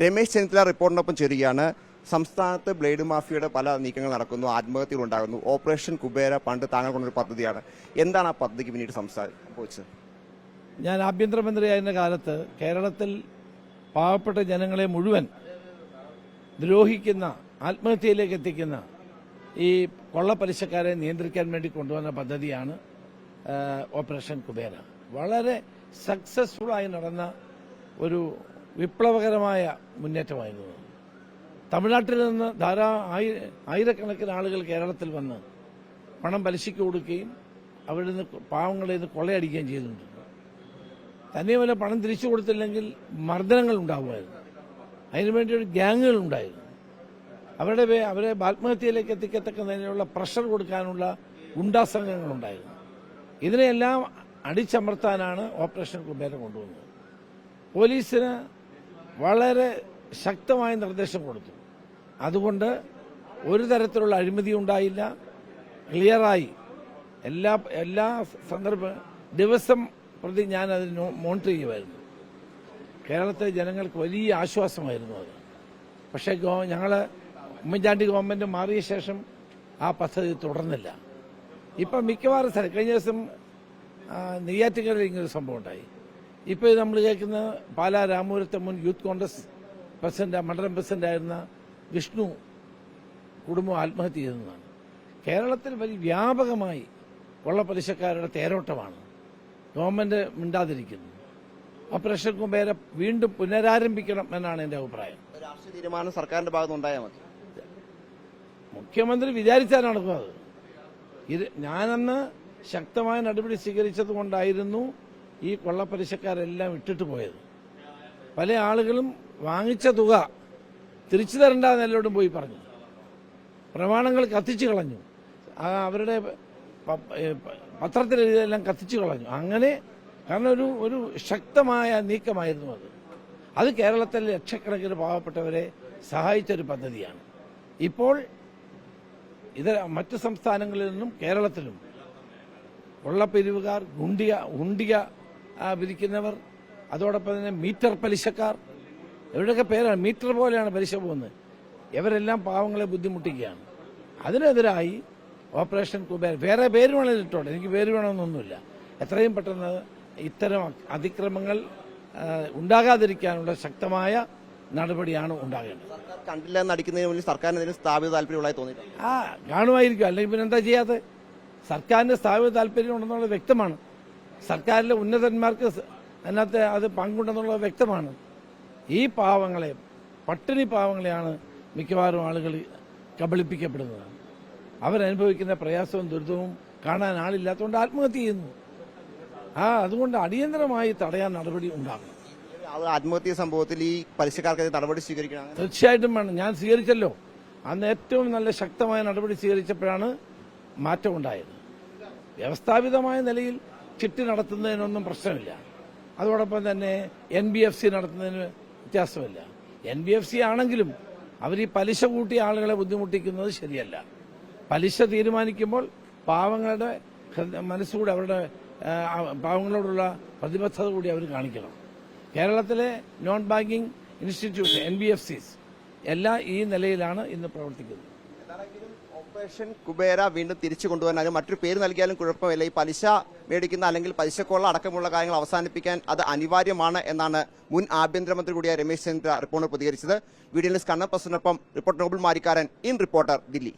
രമേശ് ചെന്നിത്തല റിപ്പോർട്ടിനൊപ്പം ചേരുകയാണ്. സംസ്ഥാനത്ത് ബ്ലേഡ് മാഫിയയുടെ പല നീക്കങ്ങൾ നടക്കുന്നു ആത്മഹത്യകൾ ഉണ്ടാകുന്നു. ഓപ്പറേഷൻ കുബേര പണ്ട് താങ്കൾ കൊണ്ടൊരു പദ്ധതിയാണ്. എന്താണ് ആ പദ്ധതിക്ക് പിന്നീട് സംസാരിച്ചത് ഞാൻ ആഭ്യന്തരമന്ത്രിയായിരുന്ന കാലത്ത് കേരളത്തിൽ പാവപ്പെട്ട ജനങ്ങളെ മുഴുവൻ ദ്രോഹിക്കുന്ന ആത്മഹത്യയിലേക്ക് എത്തിക്കുന്ന ഈ കൊള്ളപ്പലിശക്കാരെ നിയന്ത്രിക്കാൻ വേണ്ടി കൊണ്ടുവന്ന പദ്ധതിയാണ് ഓപ്പറേഷൻ കുബേര. വളരെ സക്സസ്ഫുൾ ആയി നടന്ന ഒരു വിപ്ലവകരമായ മുന്നേറ്റമായിരുന്നു. തമിഴ്നാട്ടിൽ നിന്ന് ധാരാ ആയിരക്കണക്കിന് ആളുകൾ കേരളത്തിൽ വന്ന് പണം പലിശയ്ക്ക് കൊടുക്കുകയും അവിടെ നിന്ന് പാവങ്ങളിൽ നിന്ന് കൊള്ളയടിക്കുകയും ചെയ്തിട്ടുണ്ട്. തന്നെയുമല്ല പണം തിരിച്ചു കൊടുത്തില്ലെങ്കിൽ മർദ്ദനങ്ങൾ ഉണ്ടാവുമായിരുന്നു. അതിനുവേണ്ടി ഒരു ഗ്യാങ്ങുകൾ ഉണ്ടായിരുന്നു. അവരുടെ അവരെ ആത്മഹത്യയിലേക്ക് എത്തിക്കത്തക്കുന്നതിനുള്ള പ്രഷർ കൊടുക്കാനുള്ള ഗുണ്ടാസംഘങ്ങളുണ്ടായിരുന്നു ഇതിനെയെല്ലാം അടിച്ചമർത്താനാണ് ഓപ്പറേഷൻ കുബേര കൊണ്ടുവന്നത്. പോലീസിന് വളരെ ശക്തമായ നിർദ്ദേശം കൊടുത്തു. അതുകൊണ്ട് ഒരു തരത്തിലുള്ള അഴിമതി ഉണ്ടായില്ല. ക്ലിയറായി. എല്ലാ എല്ലാ സന്ദർഭ ദിവസം പ്രതി ഞാൻ അതിന് മോണിറ്റർ ചെയ്യുമായിരുന്നു. കേരളത്തിലെ ജനങ്ങൾക്ക് വലിയ ആശ്വാസമായിരുന്നു അത്. പക്ഷേ ഞങ്ങൾ ഉമ്മൻചാണ്ടി ഗവൺമെന്റ് മാറിയ ശേഷം ആ പദ്ധതി തുടർന്നില്ല. ഇപ്പം മിക്കവാറും കഴിഞ്ഞ ദിവസം ആ, നെയ്യാറ്റിൻകരയിൽ ഇങ്ങനൊരു സംഭവം ഉണ്ടായി. ഇപ്പോൾ നമ്മൾ കേൾക്കുന്ന പാലാ രാമപുരത്തെ മുൻ യൂത്ത് കോൺഗ്രസ് പ്രസിഡന്റ് മണ്ഡലം പ്രസിഡന്റ് ആയിരുന്ന വിഷ്ണു കുടുംബം ആത്മഹത്യ ചെയ്തതാണ്. കേരളത്തിൽ വലിയ വ്യാപകമായി പലിശക്കാരുടെ തേരോട്ടമാണ്. ഗവൺമെന്റ് മിണ്ടാതിരിക്കുന്നു. ഓപ്പറേഷൻ കുബേര വീണ്ടും പുനരാരംഭിക്കണം എന്നാണ് എന്റെ അഭിപ്രായം. തീരുമാനം സർക്കാരിന്റെ ഭാഗത്ത് ഉണ്ടായാൽ മതി. മുഖ്യമന്ത്രി വിചാരിച്ചാൽ നടക്കുന്നത് ഇത് ഞാനന്ന് ശക്തമായ നടപടി സ്വീകരിച്ചത് കൊണ്ടായിരുന്നു ഈ കൊള്ളപ്പലിശക്കാരെല്ലാം ഇട്ടിട്ട് പോയത്. പല ആളുകളും വാങ്ങിച്ച തുക തിരിച്ചു തരണ്ട എന്നെല്ലോടും പോയി പറഞ്ഞു. പ്രമാണങ്ങൾ കത്തിച്ചു കളഞ്ഞു. അവരുടെ പത്രത്തിലെഴുതിയെല്ലാം കത്തിച്ചു കളഞ്ഞു. അങ്ങനെ കാരണം ഒരു ഒരു ശക്തമായ നീക്കമായിരുന്നു അത്. അത് കേരളത്തിൽ ലക്ഷക്കണക്കിന് പാവപ്പെട്ടവരെ സഹായിച്ച ഒരു പദ്ധതിയാണ്. ഇപ്പോൾ ഇത് മറ്റ് സംസ്ഥാനങ്ങളിൽ നിന്നും കേരളത്തിലും കൊള്ളപ്പിരിവുകാർ ഗുണ്ടിയ ഉണ്ടിയ വിധിക്കുന്നവർ അതോടൊപ്പം തന്നെ മീറ്റർ പലിശക്കാർ. ഇവരുടെയൊക്കെ പേരാണ് മീറ്റർ പോലെയാണ് പലിശ പോകുന്നത്. ഇവരെല്ലാം പാവങ്ങളെ ബുദ്ധിമുട്ടിക്കുകയാണ്. അതിനെതിരായി ഓപ്പറേഷൻ കുബേർ വേറെ പേര് വേണമെങ്കിൽ ഇട്ടോട്ടെ എനിക്ക് പേര് വേണമെന്നൊന്നുമില്ല. എത്രയും പെട്ടെന്ന് ഇത്തരം അതിക്രമങ്ങൾ ഉണ്ടാകാതിരിക്കാനുള്ള ശക്തമായ നടപടിയാണ് ഉണ്ടാകേണ്ടത്. സർക്കാർ കണ്ടില്ല എന്ന് അടിക്കുന്നതിന് മുന്നിൽ സർക്കാരിന് എന്തെങ്കിലും സ്ഥാപിത താല്പര്യമുള്ളതായി തോന്നിയിട്ടുണ്ട്. ആ കാണുമായിരിക്കും. അല്ലെങ്കിൽ പിന്നെ എന്താ ചെയ്യാതെ സർക്കാരിന്റെ സ്ഥാപിത താല്പര്യം ഉണ്ടെന്നുള്ളത് വ്യക്തമാണ്. സർക്കാരിലെ ഉന്നതന്മാർക്ക് അതിനകത്ത് അത് പങ്കുണ്ടെന്നുള്ളത് വ്യക്തമാണ്. ഈ പാവങ്ങളെ പട്ടിണി പാവങ്ങളെയാണ് മിക്കവാറും ആളുകൾ കബളിപ്പിക്കപ്പെടുന്നത്. അവരനുഭവിക്കുന്ന പ്രയാസവും ദുരിതവും കാണാൻ ആളില്ലാത്തതുകൊണ്ട് ആത്മഹത്യ ചെയ്യുന്നു. ആ അതുകൊണ്ട് അടിയന്തരമായി തടയാൻ നടപടി ഉണ്ടാകും ആത്മഹത്യ സംഭവത്തിൽ ഈ പലിശക്കാർക്കെതിരെ നടപടി സ്വീകരിക്കണം തീർച്ചയായിട്ടും വേണം. ഞാൻ സ്വീകരിച്ചല്ലോ. അന്ന് ഏറ്റവും നല്ല ശക്തമായ നടപടി സ്വീകരിച്ചപ്പോഴാണ് മാറ്റമുണ്ടായത്. വ്യവസ്ഥാപിതമായ നിലയിൽ ചിട്ടി നടത്തുന്നതിനൊന്നും പ്രശ്നമില്ല. അതോടൊപ്പം തന്നെ എൻ ബി എഫ് സി നടത്തുന്നതിന് വ്യത്യാസമില്ല. എൻ ബി എഫ് സി ആണെങ്കിലും അവർ ഈ പലിശ കൂട്ടിയ ആളുകളെ ബുദ്ധിമുട്ടിക്കുന്നത് ശരിയല്ല. പലിശ തീരുമാനിക്കുമ്പോൾ പാവങ്ങളുടെ മനസ്സുകൂടി അവരുടെ പാവങ്ങളോടുള്ള പ്രതിബദ്ധത കൂടി അവർ കാണിക്കണം. കേരളത്തിലെ non banking institution N B F Cs എല്ലാം ഈ നിലയിലാണ് ഇന്ന് പ്രവർത്തിക്കുന്നത്. ഓപ്പറേഷൻ കുബേര വീണ്ടും തിരിച്ചു കൊണ്ടുവരാൻ അതിന് മറ്റൊരു പേര് നൽകിയാലും കുഴപ്പമില്ല. ഈ പലിശ മേടിക്കുന്ന അല്ലെങ്കിൽ പലിശക്കൊള്ള അടക്കമുള്ള കാര്യങ്ങൾ അവസാനിപ്പിക്കാൻ അത് അനിവാര്യമാണ് എന്നാണ് മുൻ ആഭ്യന്തരമന്ത്രി കൂടിയായ രമേശ് ചെന്നിത്തല റിപ്പോർട്ടർ പ്രതികരിച്ചത്. Video news കണ്ണപ്പസിനൊപ്പം Reporter Noble Marikkaran in Reporter Delhi.